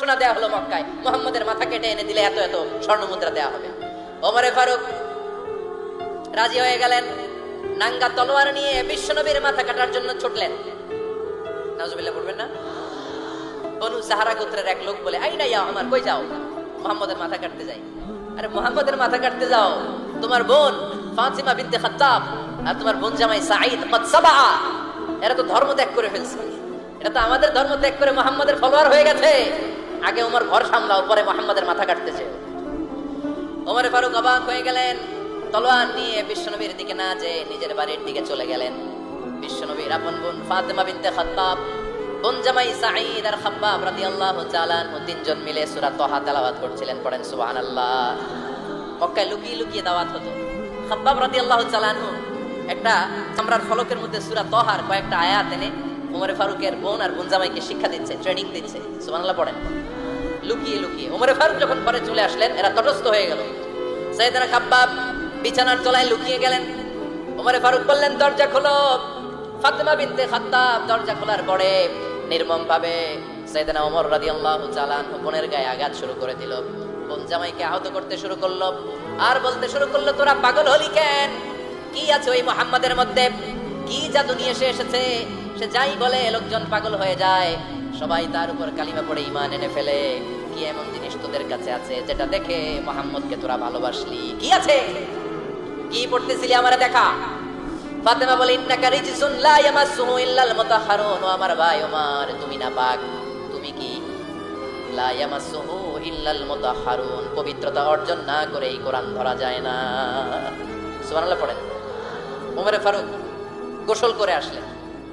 ঘোষণা দেওয়া হলো মক্কায়। মোহাম্মদের মাথা কেটে এনে দিলে এত এত স্বর্ণ মুদ্রা দেওয়া হবে। ওমরে ফারুক রাজি হয়ে গেলেন, নাঙ্গা তলোয়ার নিয়ে বিশ্বনবীর মাথা কাটার জন্য ছুটলেন। না? বনু সাহারা গোত্রের এক লোক বলে আই না যাও আমার কই যাও? মোহাম্মদের মাথা কাটতে যাই। আরে মোহাম্মদের মাথা কাটতে যাও। তোমার বোন ফাতিমা বিনতে খাত্তাব আর তোমার বোন জামাই সাঈদ এরা তো ধর্ম ত্যাগ করে ফেলছে। এটা তো আমাদের ধর্ম ত্যাগ করে মোহাম্মদের ফলোয়ার হয়ে গেছে। আগে ওমর ঘর সামলাও, পরে মোহাম্মদের মাথা কাটতেছে। ওমরে ফারুক অবাক হয়ে গেলেন, তলোয়ার নিয়ে বিশ্বনবীর দিকে না যে নিজের বাড়ির দিকে চলে গেলেন। বিশ্বনবীর আপন বোন ফাতেমা বিনতে খাত্তাব, বোন জামাই সাঈদ আর খাব্বাব রাদিয়াল্লাহু তাআলা তিনজন মিলে সূরা তাহা তেলাওয়াত করছিলেন, পড়েন সুবহানাল্লাহ। মক্কায় লুকিয়ে লুকিয়ে দাওয়াত হতো। খাব্বাব রাদিয়াল্লাহু তাআলা একটা চামড়ার ফলকের মধ্যে সূরা তাহার কয়েকটা আয়াত এনে ওমরে ফারুকের বোন আর বোন জামাইকে শিক্ষা দিচ্ছে ট্রেনিং দিচ্ছে। সুবহানাল্লাহ, পড়েন। লুকিয়ে লুকিয়ে। ওমরে ফারুক যখন পরে চলে আসলেন, এরা তটস্থ হয়ে গেল। সাইদানা খাব্বাব বিছানার তলায় লুকিয়ে গেলেন। ওমরে ফারুক বললেন, দরজা খোলো। ফাতেমা বিনতে খাত্তাব দরজা খোলার পরে নির্মম ভাবে সাইদানা ওমর রাদিয়াল্লাহু তাআলা বোনের গায়ে আঘাত শুরু করে দিল। বোন জামাইকে আহত করতে শুরু করল। আর বলতে শুরু করল, তোরা পাগল হলি কেন? কি আছে ওই মোহাম্মদের মধ্যে? কি জাদু নিয়ে এসে এসেছে? সে যাই বলে লোকজন পাগল হয়ে যায়। সবাই তার উপর কালিমা পড়ে ইমান এনে ফেলে। কি এমন জিনিস তোদের কাছে আছে যেটা দেখে মোহাম্মদকে তোরা ভালোবাসলি? কি আছে? কি পড়তেছিলি আমার দেখা? ফাতেমা বলে, ইন্নাকা রিজসুন লা ইয়ামাসসুহু ইল্লাল মুতাহহারুন আমার ভাই ওমর, তুমি না পাক, তুমি কি? লা ইয়ামাসসুহু ইল্লাল মুতাহহারুন পবিত্রতা অর্জন না করে এই কোরআন ধরা যায় না। সুবহানাল্লাহ পড়েন। ওমরে ফারুক গোসল করে আসলেন।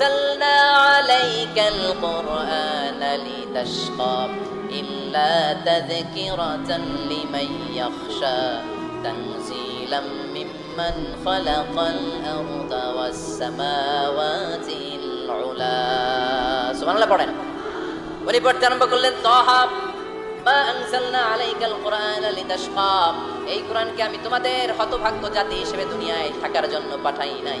أنزلنا عليك القرآن لتشقى إلا تذكرة لمن يخشى تنزيلا ممن خلق الأرض والسماوات العلا سبحان الله পড়েন উনি পড়তে আরম্ভ করলেন তহা মা আনসালনা আলাইকাল কোরআন লিতাশকা এই কোরআনকে আমি তোমাদের হতভাগ্য জাতি হিসেবে দুনিয়ায় থাকার জন্য পাঠাই নাই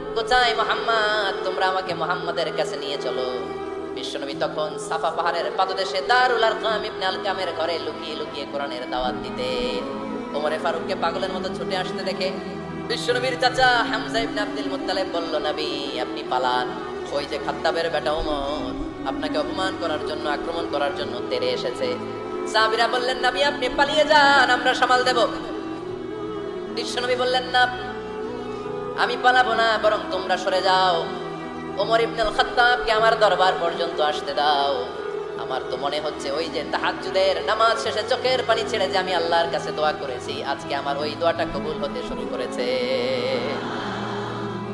কোথায় মোহাম্মদ? তোমরা আমাকে মোহাম্মদের কাছে নিয়ে চলো। বিশ্বনবী তখন সাফা পাহাড়ের পাদদেশে দারুল আরকাম ইবনে আলকামের ঘরে লুকিয়ে লুকিয়ে কোরআনের দাওয়াত দিতেন ওমরে ফারুককে পাগলের মতো ছুটে আসতে দেখে বিশ্বনবীর চাচা হামজা ইবনে আব্দুল মুত্তালিব বলল, নবী, আপনি পালান। ওই যে খাত্তাবের বেটা ওমর, আপনাকে অপমান করার জন্য, আক্রমণ করার জন্য তেরে এসেছে। সাহাবীরা বললেন, নবী, আপনি পালিয়ে যান, আমরা সামাল দেব। বিশ্বনবী বললেন, না আমি পালাবো না, বরং তোমরা সরে যাও। ওমর ইবনুল খাত্তাবকে আমার দরবার পর্যন্ত আসতে দাও। আমার তো মনে হচ্ছে ওই যে তাহাজ্জুদের নামাজ শেষে চোখের পানি ছেড়ে যে আমি আল্লাহর কাছে দোয়া করেছি, আজকে আমার ওই দোয়াটা কবুল হতে শুরু করেছে।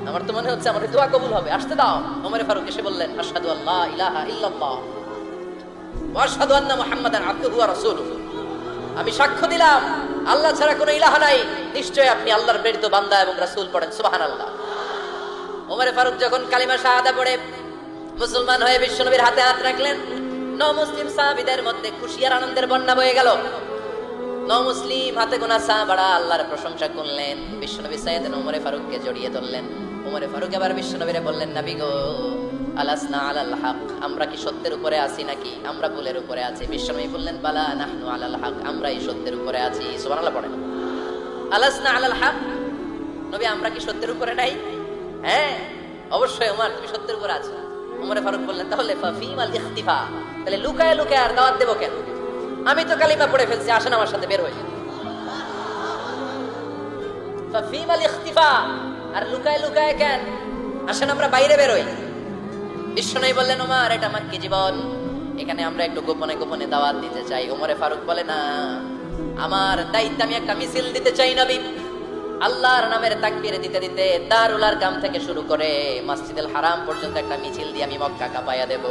আমার তো মনে হচ্ছে আমার দোয়া কবুল হবে। আসতে দাও। ওমরে ফারুক এসে বললেন, আশহাদু আল্লাহ ইলাহা ইল্লাল্লাহ ওয়া আশহাদু আন্না মুহাম্মাদান আবদুহু ওয়া রাসূলুহু। আমি সাক্ষ্য দিলাম। আল্লাহ ছাড়া কোনো ইলাহা নাই। নিশ্চয় আপনি আল্লাহর প্রেরিত বান্দা এবং রাসূল পড়েন, সুবহানাল্লাহ। ওমরে ফারুক যখন কালিমা শাহাদা পড়ে, মুসলমান হয়ে বিশ্বনবীর হাতে হাত রাখলেন ন মুসলিম সাহাবিদের মধ্যে খুশি আর আনন্দের বন্যা বয়ে গেল। ন মুসলিম হাতে গোনা সাহাবাড়া আল্লাহর প্রশংসা করলেন, বিশ্বনবী সাইয়েদ ওমরে ফারুককে জড়িয়ে ধরলেন। ওমরে ফারুক আবার বিশ্বনবীরে বললেন, নবী গো আলাসনা আলাল হক। আমরা কি সত্যের উপরে আছি নাকি? আমরা ভুলের উপরে আছি। বিশ্বনবী বললেন, বালা নাহনু আলাল হক। আমরা এই সত্যের উপরে আছি। সুবহানাল্লাহ পড়েন। আলাসনা আলাল হক। নবী, আমরা কি সত্যের উপরে নাই? হ্যাঁ অবশ্যই ওমর তুমি সত্যের উপরে আছো। ওমরে ফারুক বললেন, তাহলে ফাফিম আল ইখতিফা। তাহলে লুকায় লুকায় আর দাওয়াত দেবো কেন? আমি তো কালিমা পড়ে ফেলছি, আসেন আমার সাথে, বের হই। ফিমাল ইখতিফা। আর লুকায় লুকায় কেন? আসেন আমরা বাইরে বেরোই বললেন, ওমার, এটা আমার কি জীবন। এখানে আমরা একটু গোপনে গোপনে দাওয়াত দিতে চাই। ওমরে ফারুক বলে, না, আমার দায়িত্ব আমি একটা মিছিল দিতে চাই আল্লাহর নামের দিতে দিতে থেকে শুরু করে হারাম পর্যন্ত একটা মিছিল দিয়ে আমি মক্কা কাপাইয়া দেব।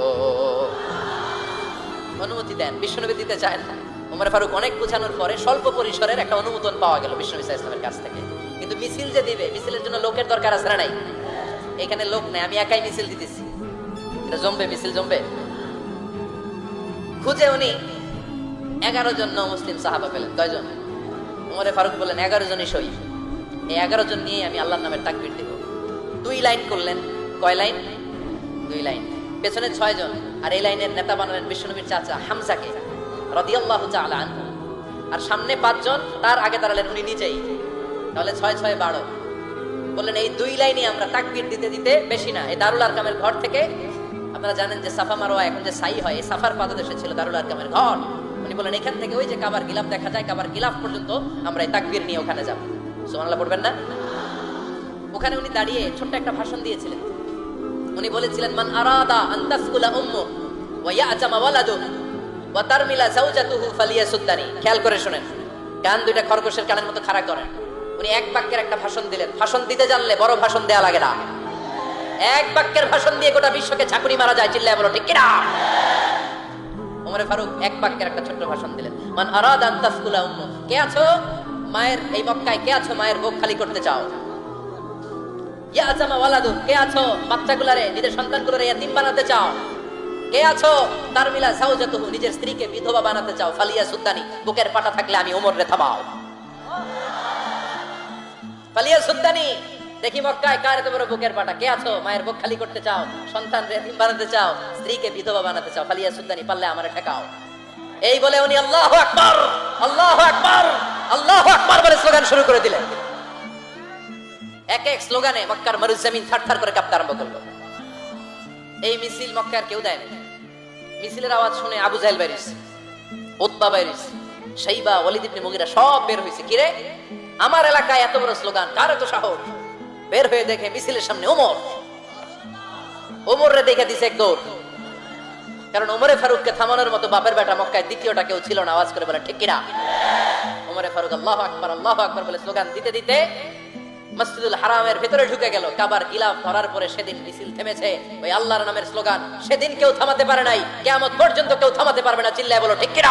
অনুমতি দেন, বিষ্ণুনবী দিতে চায় না। ওমর ফারুক অনেক বোঝানোর পরে স্বল্প পরিসরের একটা অনুমোদন পাওয়া গেল ইসা ইসলামের কাছ থেকে। কিন্তু মিছিল যে দিবে, মিছিলের জন্য লোকের দরকার আছে না নাই? এখানে লোক নাই, আমি একাই মিছিল দিতেছি। মিছিল খুঁজে উনি এগারো জন মুসলিম সাহাবা পেলেন, কয়জন? উমরে ফারুক বললেন, এগারো জনই সই। এই এগারো জন নিয়ে আমি আল্লাহর নামের তাকবির দেব। দুই লাইন করলেন। কয় লাইন? দুই লাইন। পেছনে ছয় জন। আর এই লাইনের নেতা বানালেন বিশ্বনবীর চাচা হামজাকে, রদিয়াল্লাহ তাআলা আনহু। আর সামনে পাঁচজন তার আগে দাঁড়ালেন উনি নিজেই। তাহলে ছয় ছয়, বারো। বললেন, এই দুই লাইনে আমরা তাকবির দিতে দিতে বেশি না। এই দারুল আরকামের ঘর থেকে আপনারা জানেন যে সাফা মারোয়া এখন যে সাই হয়, এই সাফার পাদদেশে ছিল দারুল আরকামের ঘর। উনি বলেন, এখান থেকে ওই যে কাবার গিলাফ দেখা যায়, কাবার গিলাফ পর্যন্ত আমরা এই তাকবির নিয়ে ওখানে যাব। সুবহানাল্লাহ, পড়বেন না? ওখানে উনি দাঁড়িয়ে ছোট্ট একটা ভাষণ দিয়েছিলেন। উনি বলেছিলেন, মান আরাদা আন তাসকুলা উম্মু ওয়া ইয়াজামা ওয়ালাদু ওয়া তারমিলা যাওজাতুহু ফালিয়াসুদ্দানি। খেয়াল করে শুনেন, কান দুইটা খরগোশের কানের মতো খাড়া করেন। উনি এক বাক্যের একটা ভাষণ দিলেন। ভাষণ দিতে জানলে বড় ভাষণ দেয়া লাগে না। এক বাক্যের ভাষণ দিয়ে গোটা বিশ্বকে ঝাঁকুনি মারা যায়, চিল্লায় বলো, ঠিক কিনা? ওমরে ফারুক, এক বাক্যের একটা ছোট্ট ভাষণ দিলেন। মান আরাদ আন তাসকুলা উম্মু। কে আছো? মায়ের এই মক্কায় কে আছো? মায়ের বুক খালি করতে চাও? ইয়া আজামা ওয়ালাদু, কে আছো? বাচ্চাগুলারে, নিজের সন্তানগুলোরে ইয়াতিম বানাতে চাও? কে আছো? তার মিলা সাউজাতুহু, নিজের স্ত্রীকে বিধবা বানাতে চাও? ফালিয়া সুদ্দানি, বুকের পাটা থাকলে আমি ওমর রে থামাও। ফালিয়া সুদ্দানি দেখি মক্কায় কার বড় বুকের পাটা? কে আছো? মায়ের বুক খালি করতে চাও? সন্তান এতিম বানাতে চাও? স্ত্রীকে বিধবা বানাতে চাও? ফালিয়া সুদ্দানি পারলে আমারে ঠেকাও। এই বলে উনি আল্লাহু আকবার আল্লাহু আকবার আল্লাহু আকবার বলে স্লোগান শুরু করে দিলেন। এক এক স্লোগানে মক্কার মরুজমিন থারথার করে কাঁপতে আরম্ভ করল। এই মিছিল মক্কার কেউ দেয় মিছিলের আওয়াজ শুনে আবু জাহেল বাইরিস উতবা বাইরিস শাইবা, ওয়ালিদ ইবনে মুগিরা সব বের হয়েছে। কিরে? আমার এলাকায় এত বড় স্লোগান, কার এত সাহস? বের হয়ে দেখে মিছিলের সামনে ওমর। ওমর রে দেখে দিছে এক দৌড়। কারণ ওমরে ফারুককে থামানোর মতো বাপের বেটা মক্কায় দ্বিতীয়টা কেউ ছিল না, আওয়াজ করে বলে, ঠিক কিনা? ওমরে ফারুক, আল্লাহ আকবার আল্লাহ আকবার বলে স্লোগান দিতে দিতে মসজিদুল হারামের ভেতরে ঢুকে গেল। কাবার গিলাফ ধরার পরে সেদিন মিছিল থেমেছে। ওই আল্লাহর নামের স্লোগান, সেদিন কেউ থামাতে পারে নাই, কেয়ামত পর্যন্ত কেউ থামাতে পারবে না। চিল্লায় বলো, ঠিক কিনা?